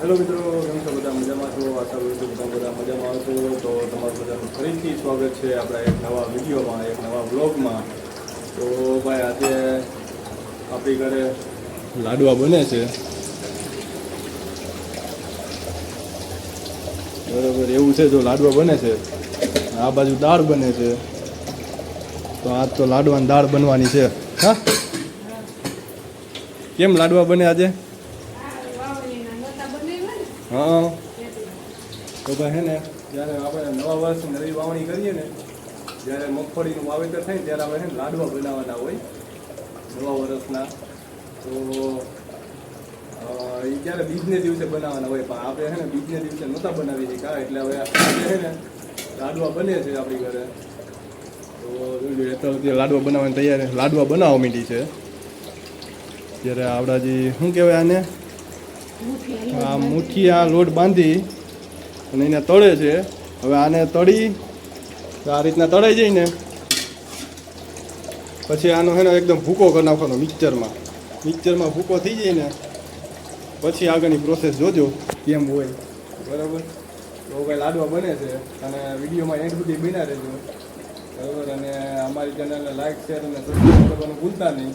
Hello મિત્રો, કેમ છો? બધા મજામાં છો? આશા કરું છું તમે બધા મજામાં આવશો તો તમારું બધાનું ફરીથી સ્વાગત છે આપણા એક નવા વિડીયોમાં, એક નવા બ્લોગમાં તો ભાઈ, આજે આપણી ઘરે લાડવા બને છે. બરાબર, એવું છે જો લાડવા બને છે. આ બાજુ દાળ બને છે. તો આજ તો લાડવાની દાળ બનવાની છે. હા? કેમ લાડવા બને આજે? હા. તો ભાઈ હે ને, જ્યારે આપણે નવા વર્ષની નવી વાવણી કરીએ ને, જ્યારે મગફળીનું વાવેતર થાય ત્યારે આપણે ને લાડવા બનાવવાના હોય, નવા વર્ષના. તો એ ક્યારે બીજને દિવસે બનાવવાના હોય, પણ આપણે છે ને બીજને દિવસે નહોતા બનાવી શકા એટલે હવે આજે છે ને લાડવા બને છે આપણી ઘરે. તો અત્યારે લાડવા બનાવવાની તૈયારી લાડવા બનાવવા માંડી છે. ત્યારે આપણા જે, શું કહેવાય આને? આ મુઠ્ઠી આ લોટ બાંધી અને એને તળે છે. હવે આને તળી, આ રીતના તળાઈ જાય ને પછી આનો હેનો એકદમ ભૂકો કરી નાખવાનો મિક્સરમાં. મિક્સરમાં ભૂકો થઈ જાય ને પછી આગળની પ્રોસેસ જોજો કેમ હોય. બરાબર? તો કાંઈ લાડવા બને છે અને વિડીયોમાં એન્ડ સુધી બન્યા રહેજો. બરાબર? અને અમારી ચેનલને લાઈક શેર અને સબસ્ક્રાઈબ કરવાનું ભૂલતા નહીં.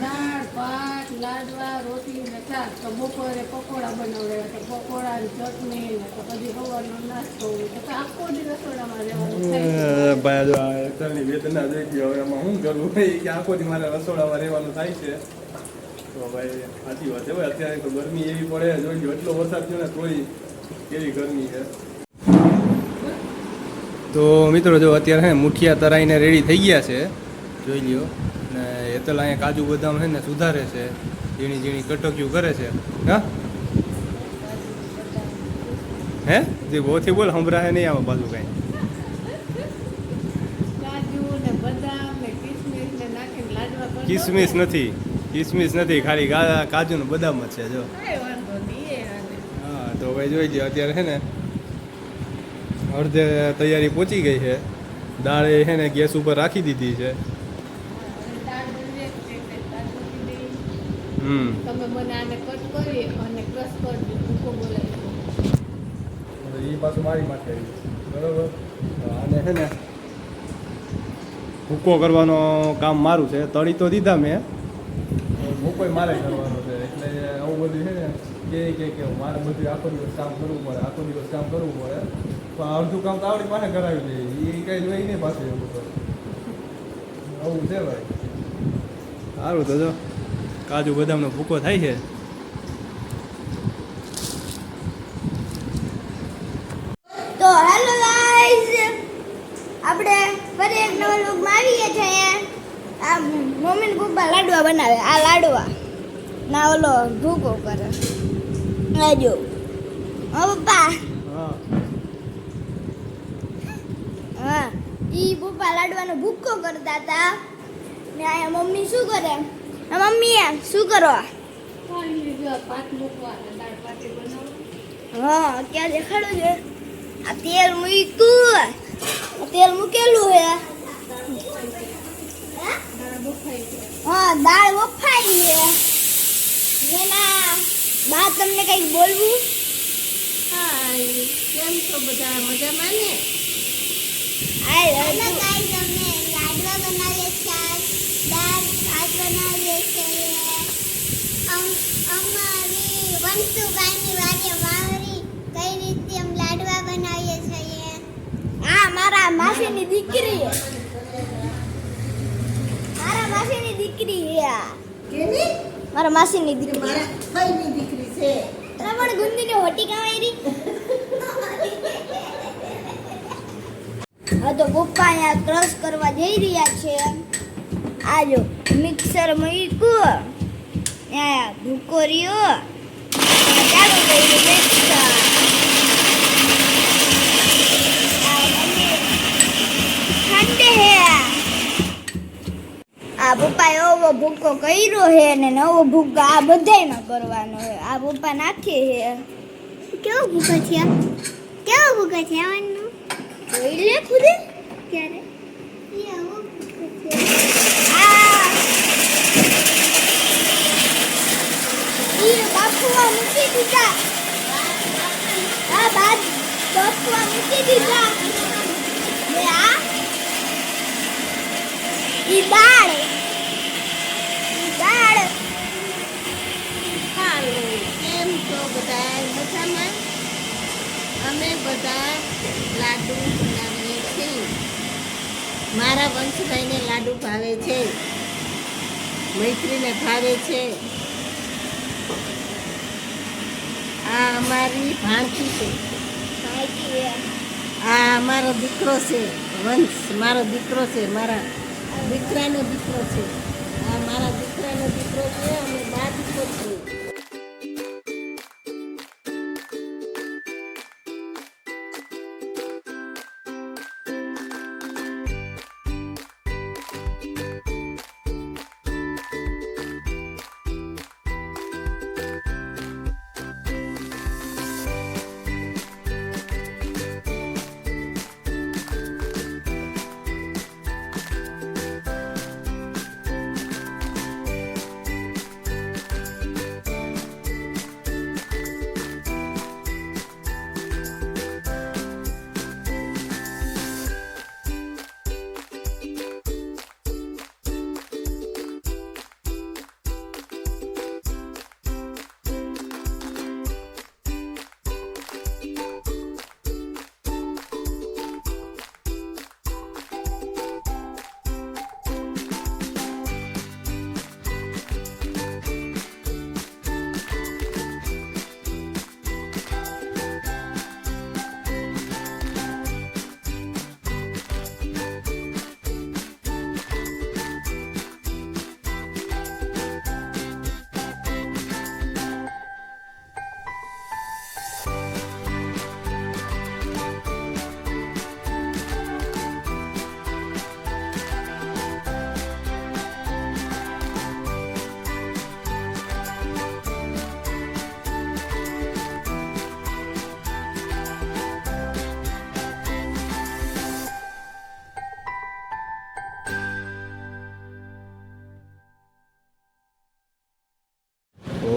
દાળ, ભાત, લાડવા, રોટલી ને શાક તો બપોરે પકોડા બનાવડે તો પકોડા ને ચટણી ને તો પછી સવારનો નાસ્તો તો આખો દિવસ રસોડામાં રહેવાનું ભાઈ, જો અત્યારની વેદના જોઈ ગયો હવે એમાં શું કરવું? ભાઈ કે આખો દી મારે રસોડામાં રહેવાનું થાય છે. તો ભાઈ, સાચી વાત છે. અત્યારે તો ગરમી એવી પડે. જોઈ લો એટલો વરસાદ થયો ને તોય કેવી ગરમી છે. તો મિત્રો, જો અત્યારે મુઠિયા તરાઈને રેડી થઈ ગયા છે. જોઈ લ્યો. હેતલ અહીંયા કાજુ બદામ છે ને સુધારે છે. ઝીણી ઝીણી કટક્યું કરે છે. હા? હે? જે બહુથી બોલ સંભળાય નહીં આમાં બાજુ કાંઈ. કાજુ ને બદામ ને કિસમિસ નથી. કિસમિસ નથી ખાલી કાજુ ને બદામ જ છે જો. હા તો ભાઈ જોઈ લ્યો અત્યારે છે ને અડધે તૈયારી પહોંચી ગઈ છે. દાળ છે ને ગેસ ઉપર રાખી દીધી છે અને દાળ બની જાય એટલે એટલે દાળ મૂકી દઈ. હમ તમે મને આને કટ કરી અને ક્રશ કરી દો ભૂકો બોલાવી એ પાછું મારી માટે બરોબર? અને છે ને ભૂકો કરવાનો કામ મારું છે. તળી તો દીધા મેં. ભૂકો મારે કરવાનો છે. એટલે આવું બધું છે ને કે કે કે મારે બધું આખો દિવસ કામ કરવું પડે આખો દિવસ કામ કરવું પડે. પણ અડધું કામ તો આવડી પાસે કરાવી દે. એ કઈ જોઈ નહીં પાછું એવું આવું છે ભાઈ. સારું તો જો. કાજુ બદામનો ભૂકો થાય છે. તો હેલો ગાઈઝ આપણે ફરી એક નવા લુકમાં આવીએ છીએ. આ મમ્મી ને પપ્પા લાડવા બનાવે આ લાડવા. ના ઓલો ભૂકો કરે. આ જો. હા પપ્પા? હા ઈ પપ્પા લાડવાનો ભૂકો કરતા હતા. ને અહીંયા મમ્મી શું કરે? મમ્મી શું કરો? પાણી લીધું પાત મૂકવા અને દાળ પાટી બનાવો હા ક્યાં દેખાડો છે. આ તેલ મૂક્યું. તેલ મૂકેલું બફાઈ ગઈ હા દાળ વફાઈ છે. એના બા તમને કંઈક બોલવું? હા કેમ છો બધા? મજામાં ને? અમે કાઈ તમને લાડવા બનાવીએ છીએ દાળ ભાત બનાવીએ છીએ અમારી વંશુબાઈની વારે વાવરી કઈ રીતે અમે લાડવા બનાવીએ છીએ હા મારા માસીની દીકરી મારા માસીની દીકરી આ કેની મારા માસીની દીકરી મારા ભાઈની દીકરી છે રમણ ગુંદીને હોટી કાવેરી હવે તો પપ્પા અહીંયા ક્રશ કરવા જઈ રહ્યા છે. આ જો મિક્સર મૂક્યું. ત્યાં ભૂકો રહ્યો. ચાલુ થઈ મિક્સર હે. આ પપ્પાએ એવો ભૂકો કર્યો હે ને નવો ભૂકો આ બધાયમાં કરવાનો આ પપ્પા નાખે હે. કેવો ભૂકો છે? કેવો ભૂકો છે જોઈ લે ખુદે. ક્યારે? આ. ઈ બાપુआ મૂકી દીધા. આ બાદ બાપુआ મૂકી દીધા. આ? ઈ દાળ અમે બધા લાડુ બનાવીએ છીએ. મારા વંશભાઈને લાડુ ભાવે છે. મૈત્રીને ભાવે છે. આ અમારી ભાણકી છે. આ અમારો દીકરો છે. વંશ, મારો દીકરો છે. મારા દીકરાનો દીકરો છે. આ મારા દીકરાનો દીકરો છે. અને બા દીકરો છે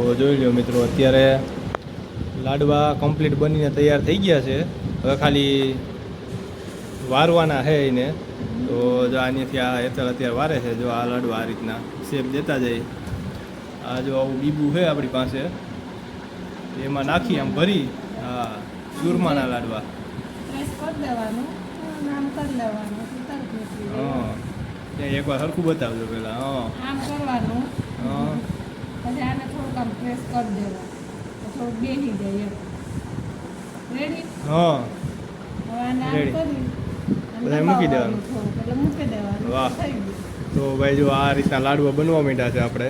તો જોઈ લો મિત્રો અત્યારે લાડવા કમ્પ્લીટ બનીને તૈયાર થઈ ગયા છે. હવે ખાલી વારવાના છે એને. તો જો આનેથી આ હેતલ અત્યારે વારે છે જો આ લાડવા આ રીતના શેપ દેતા જાય. આ જો આવું બીબું છે આપણી પાસે. એમાં નાખી આમ ભરી હા ચૂરમાના લાડવા. હા એકવાર સરખું બતાવજો પહેલાં હા. આમ કરવાનું. હા. પછી આને થોડુંક આમ પ્રેસ કરી દેવા. થોડુંક બેસી જાય એમ. રેડી હા. હવે આને આમ કરી મૂકી દેવાનું. એટલે મૂકી દેવાનું. વાહ. તો ભાઈ જો આ રીતના લાડવા બનવા માંડ્યા છે આપણે.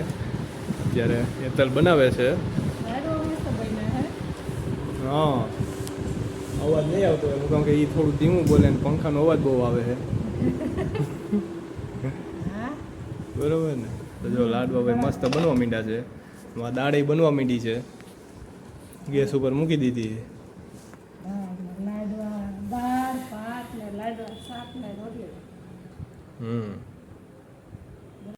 અત્યારે એતલ બનાવે છે. હા. અવાજ નહીં આવતો એમ. કારણ કે એ થોડું ધીમું બોલે ને પંખાનો અવાજ બહુ આવે છે બરોબર ને? તો જો લાડવા ભાઈ મસ્ત બનવા માંડ્યા છે. આ દાળે બનવા માંડી છે. ગેસ ઉપર મૂકી દીધી હમ.